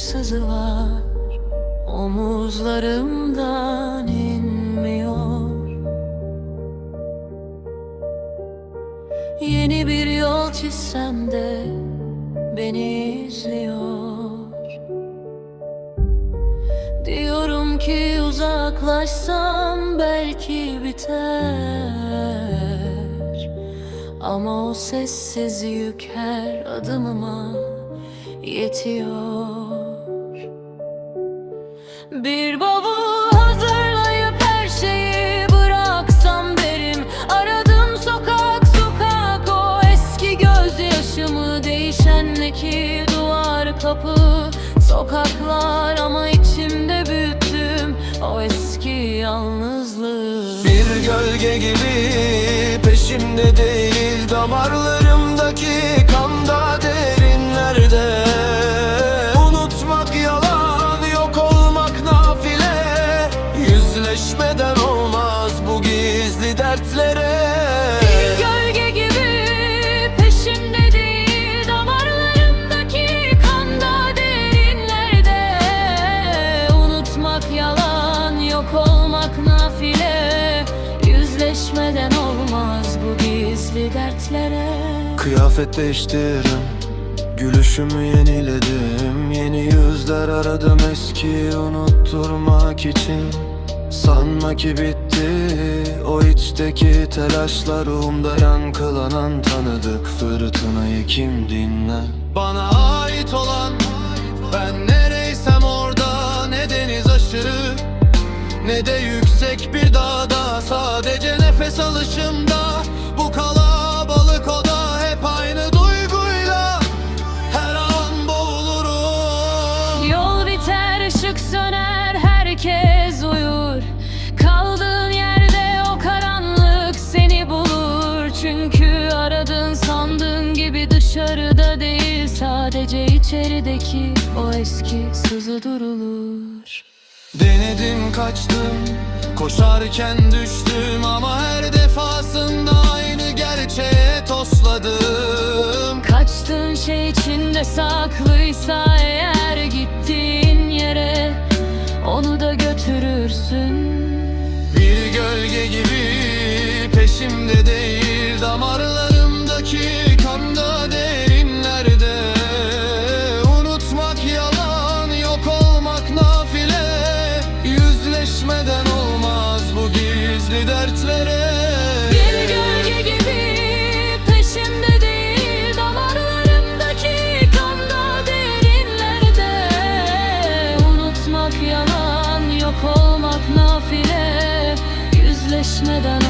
sızı var. Omuzlarımdan inmiyor. Yeni bir yol çizsem de beni izliyor. Diyorum ki uzaklaşsam belki biter. Ama o sessiz yük her adımıma yetiyor Bir bavul hazırlayıp her şeyi bıraksam derim. Aradım sokak sokak o eski gözyaşımı Değişendeki duvar kapı. Sokaklar Ama içimde büyüttüm o eski yalnızlığı. Bir gölge gibi peşimde değil Damarlarımdaki gizli dertlere. Bir gölge gibi peşimde değil Damarlarımdaki kan da derinlerde. Unutmak yalan yok olmak nafile. Yüzleşmeden olmaz bu gizli dertlere. Kıyafet değiştirdim Gülüşümü yeniledim. Yeni yüzler aradım eski unutturmak için. Sanma ki bitti o içteki telaşlar Ruhumda yankılanan tanıdık fırtınayı kim dinler? Bana ait olan ben nereysem orada Ne deniz aşırı ne de yüksek bir dağda. Sadece nefes alışımda Bu kalabalık oda Hep aynı Sadece içerideki o eski sızı durulur. Denedim kaçtım Koşarken düştüm Ama her defasında aynı gerçeğe tosladım. Kaçtığın şey içinde saklıysa eğer gittiğin yere gizli dertlere. Gölge gibi peşimde değil Damarlarımdaki kan da derinlerde. Unutmak yalan yok olmak nafile Yüzleşmeden